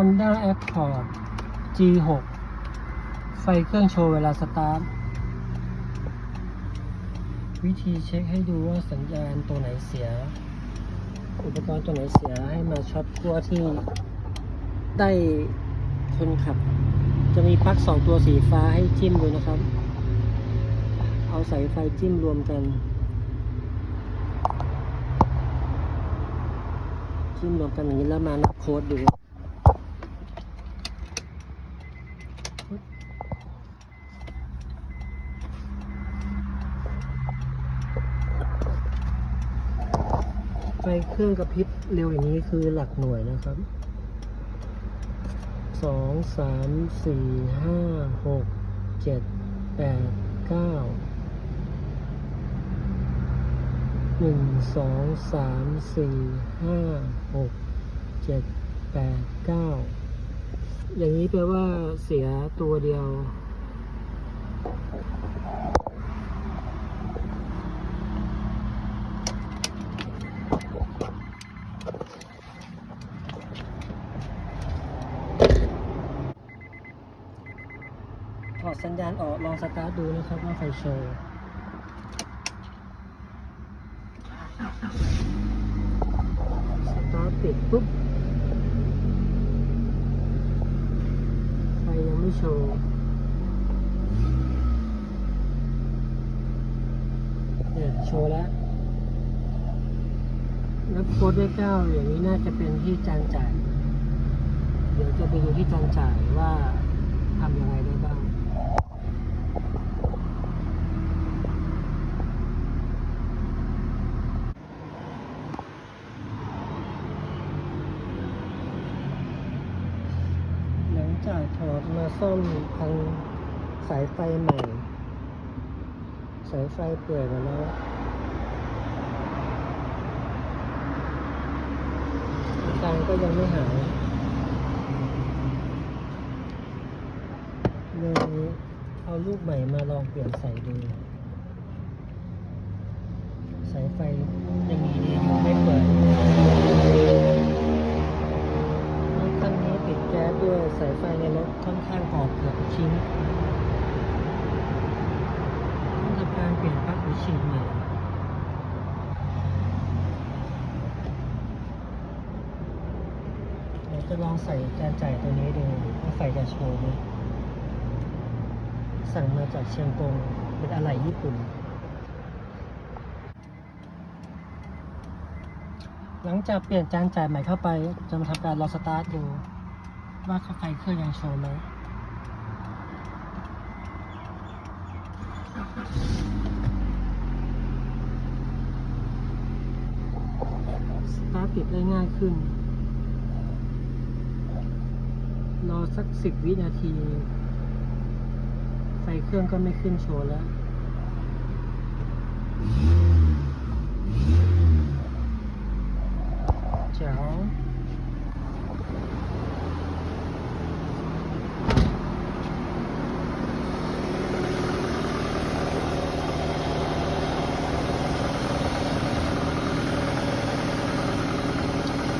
Honda Accord G6 ไฟเครื่องโชว์เวลาสตาร์ท วิธีเช็คให้ดูว่าสัญญาณตัวไหนเสีย อุปกรณ์ตัวไหนเสียให้มาช็อตขั้วที่ได้คนขับ จะมีปลั๊กสองตัวสีฟ้าให้จิ้มดูนะครับ เอาสายไฟจิ้มรวมกันจิ้มรวมกันอย่างนี้แล้วมานับโค้ดดู เครื่องกระพริบเร็วอย่างนี้คือหลักหน่วยนะครับสองสามสี่ห้าหกเจ็ดแปดเก้าหนึ่งสองสามสี่ห้าหกเจ็ดแปดเก้าอย่างนี้แปลว่าเสียตัวเดียว อดสัญญาณออกลองสตาร์ทดูนะครับว่าไฟโชว์สตาร์ทติดปุ๊บไฟยังไม่โชว์เนี่ยโชว์แล้วแล้วโค้ดด้วยเก้าอย่างนี้น่าจะเป็นที่จานจ่าย เดี๋ยวจะไปดูที่จานจ่ายว่าทำยังไงได้บ้าง หลัง จากถอดมาซ่อมทางสายไฟใหม่ สายไฟเปื่อยมาแล้วอาการก็ยังไม่หายเลยเอาลูกใหม่มาลองเปลี่ยนใส่ดู สายไฟ รถค่อนข้างออกเกือบชิ้นต้องทำการเปลี่ยนปลั๊กหัวฉีดใหม่เดี๋ยวจะลองใส่จานจ่ายตัวนี้ดูว่าไฟจะโชว์ไหมสั่งมาจากเชียงกงเป็นอะไหล่ญี่ปุ่น หลังจากเปลี่ยนจานจ่ายใหม่เข้าไป จะมาทำการรอสตาร์ทดู ว่าไฟเครื่องยังโชว์ไหมสตาร์ทติดได้ง่ายขึ้น รอสักสิบวินาที ไฟเครื่องก็ไม่ขึ้นโชว์แล้ว แจ๋ว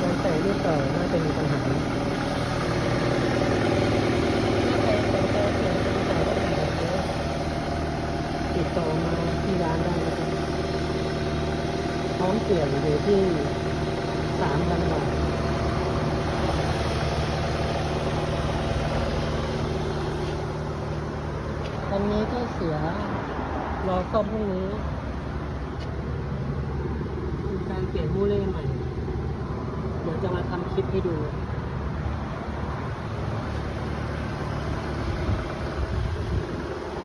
การใส่ลูก ต่อน่าจะมีปัญหาติดต่อมาที่ร้านได้นะครับพร้อมเปลี่ยนอยู่ที่สามพันบาทวันนี้ก็เสียรอซ่อมพรุ่งนี้ การเปลี่ยนมูเล่ใหม่ จะมาทำคลิปให้ดู